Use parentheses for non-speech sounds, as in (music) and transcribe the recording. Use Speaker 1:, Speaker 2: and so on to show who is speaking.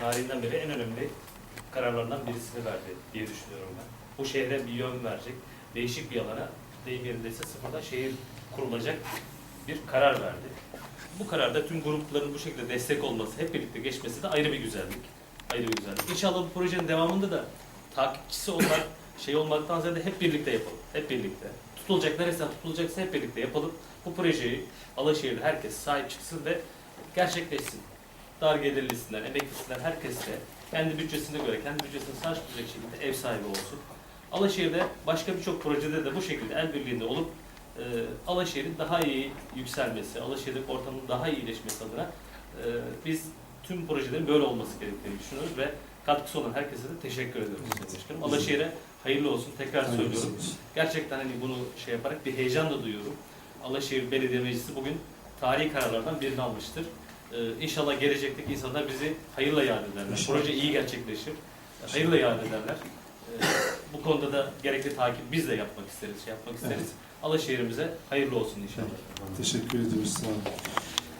Speaker 1: tarihinden beri en önemli kararlarından birisini verdi diye düşünüyorum ben. Bu şehre bir yön verecek, değişik bir alana, deyim yerindeyse sıfırdan şehir kurulacak bir karar verdi. Bu kararda tüm grupların bu şekilde destek olması, hep birlikte geçmesi de ayrı bir güzellik. Ayrı bir güzellik. İnşallah bu projenin devamında da takipçisi olmak, (clears throat) şey olmaktan ziyade hep birlikte yapalım. Hep birlikte. Tutulacak neresi tutulacaksa hep birlikte yapalım. Bu projeyi Alaşehir'de herkes sahip çıksın ve gerçekleşsin. Dar gelirlisinden, emeklisinden herkes de kendi bütçesine göre, kendi bütçesini sahip tutacak şekilde ev sahibi olsun. Alaşehir'de başka birçok projede de bu şekilde el birliğinde olup e, Alaşehir'in daha iyi yükselmesi, Alaşehir'deki ortamın daha iyi iyileşmesi adına e, biz tüm projelerin böyle olması gerektiğini düşünüyoruz ve katkısı olan herkese de teşekkür ediyoruz Sayın Başkanım. Alaşehir'e hayırlı olsun. Tekrar söylüyorum. Gerçekten hani bunu şey yaparak bir heyecan da duyuyorum. Alaşehir Belediye Meclisi bugün tarihi kararlardan birini almıştır. Ee, inşallah gelecekteki insanlar bizi hayırla yad ederler.
Speaker 2: İnşallah.
Speaker 1: Proje iyi gerçekleşir. Hayırla yad ederler. Ee, bu konuda da gerekli takip biz de yapmak isteriz, şey yapmak isteriz. Alaşehir'imize hayırlı olsun inşallah.
Speaker 2: Teşekkür ediyoruz. Sağ olun.